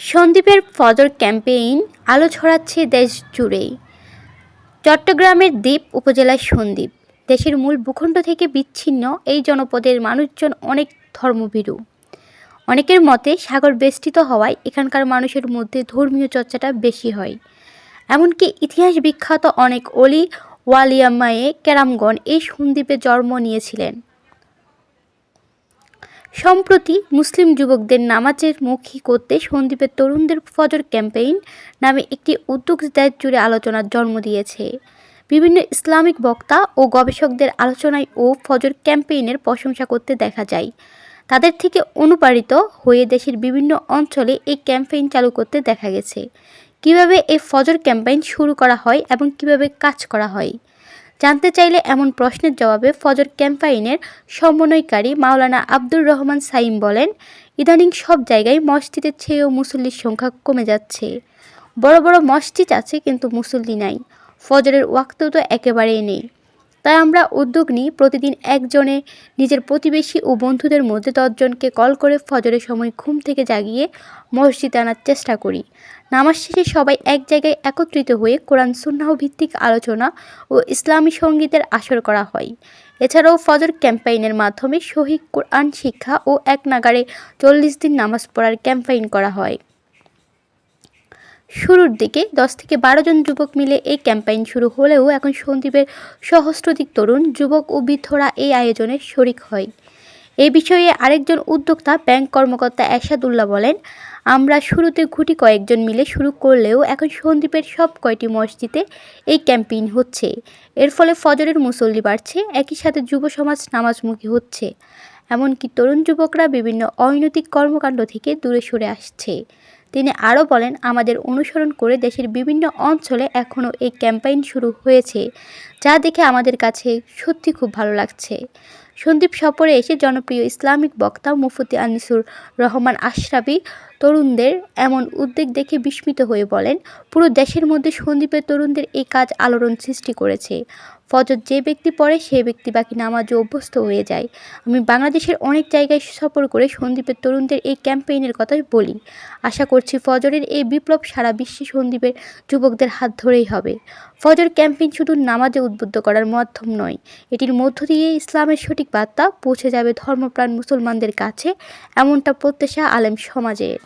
সন্দ্বীপের ফজর ক্যাম্পেইন আলো ছড়াচ্ছে দেশ জুড়েই। চট্টগ্রামের দ্বীপ উপজেলার সন্দ্বীপ দেশের মূল ভূখণ্ড থেকে বিচ্ছিন্ন এই জনপদের মানুষজন অনেক ধর্মভীরু। অনেকের মতে সাগর বেষ্টিত হওয়ায় এখানকার মানুষের মধ্যে ধর্মীয় চর্চাটা বেশি হয়। এমনকি ইতিহাস বিখ্যাত অনেক অলি ওয়ালিয়ামায়ে কেরামগণ এই সন্দ্বীপে জন্ম নিয়েছিলেন। সম্প্রতি মুসলিম যুবকদের নামাজের মুখী করতে সন্দ্বীপের তরুণদের ফজর ক্যাম্পেইন নামে একটি উদ্যোগ দেশ জুড়ে আলোচনার জন্ম দিয়েছে। বিভিন্ন ইসলামিক বক্তা ও গবেষকদের আলোচনায় ও ফজর ক্যাম্পেইনের প্রশংসা করতে দেখা যায়। তাদের থেকে অনুপ্রাণিত হয়ে দেশের বিভিন্ন অঞ্চলে এই ক্যাম্পেইন চালু করতে দেখা গেছে। কীভাবে এই ফজর ক্যাম্পেইন শুরু করা হয় এবং কীভাবে কাজ করা হয়? জানতে চাইলে এমন প্রশ্নের জবাবে ফজর ক্যাম্পাইনের সমন্বয়কারী মাওলানা আব্দুর রহমান সাইম বলেন, ইদানিং সব জায়গায় মসজিদের চেয়েও মুসল্লির সংখ্যা কমে যাচ্ছে। বড় বড় মসজিদ আছে কিন্তু মুসল্লি নাই। ফজরের ওয়াক্ত তো একেবারেই নেই। তাই আমরা উদ্যোগ নিই প্রতিদিন একজনে নিজের প্রতিবেশী ও বন্ধুদের মধ্যে দশজনকে কল করে ফজরের সময় ঘুম থেকে জাগিয়ে মসজিদে আনার চেষ্টা করি। নামাজ শেষে সবাই এক জায়গায় একত্রিত হয়ে কোরআন, সুন্নাহ ভিত্তিক আলোচনা ও ইসলামী সঙ্গীতের আসর করা হয়। এছাড়াও ফজর ক্যাম্পাইনের মাধ্যমে শহীদ কোরআন শিক্ষা ও এক নাগারে চল্লিশ দিন নামাজ পড়ার ক্যাম্পাইন করা হয়। শুরুর দিকে দশ থেকে বারো জন যুবক মিলে এই ক্যাম্পেইন শুরু হলেও এখন সন্দীপের সহস্রাধিক তরুণ, যুবক ও বৃদ্ধরা এই আয়োজনে শরিক হয়। এই বিষয়ে আরেকজন উদ্যোক্তা, ব্যাংক কর্মকর্তা এরশাদুল্লাহ বলেন, আমরা শুরুতে ঘুটি কয়েকজন মিলে শুরু করলেও এখন সন্দ্বীপের সব কয়টি মসজিদে এই ক্যাম্পেইন হচ্ছে। এর ফলে ফজরের মুসল্লি বাড়ছে, একই সাথে যুব সমাজ নামাজমুখী হচ্ছে। এমনকি তরুণ যুবকরা বিভিন্ন অনৈতিক কর্মকাণ্ড থেকে দূরে সরে আসছে। তিনি আরও বলেন, আমাদের অনুসরণ করে দেশের বিভিন্ন অঞ্চলে এখনও এই ক্যাম্পেইন শুরু হয়েছে, যা দেখে আমাদের কাছে সত্যি খুব ভালো লাগছে। সন্দীপ সফরে এসে জনপ্রিয় ইসলামিক বক্তা মুফতি আনিসুর রহমান আশরাফি তরুণদের এমন উদ্যোগ দেখে বিস্মিত হয়ে বলেন, পুরো দেশের মধ্যে সন্দীপের তরুণদের এই কাজ আলোড়ন সৃষ্টি করেছে। ফজর যে ব্যক্তি পড়ে, সে ব্যক্তি বাকি নামাজে অভ্যস্ত হয়ে যায়। আমি বাংলাদেশের অনেক জায়গায় সফর করে সন্দীপের তরুণদের এই ক্যাম্পেইনের কথা বলি। আশা করছি ফজরের এই বিপ্লব সারা বিশ্বে সন্দীপের যুবকদের হাত ধরেই হবে। ফজর ক্যাম্পেইন শুধু নামাজে উদ্বুদ্ধ করার মাধ্যম নয়, এটির মধ্য দিয়ে ইসলামের সঠিক বার্তা পৌঁছে যাবে ধর্মপ্রাণ মুসলমানদের কাছে, এমনটা প্রত্যাশা আলেম সমাজের।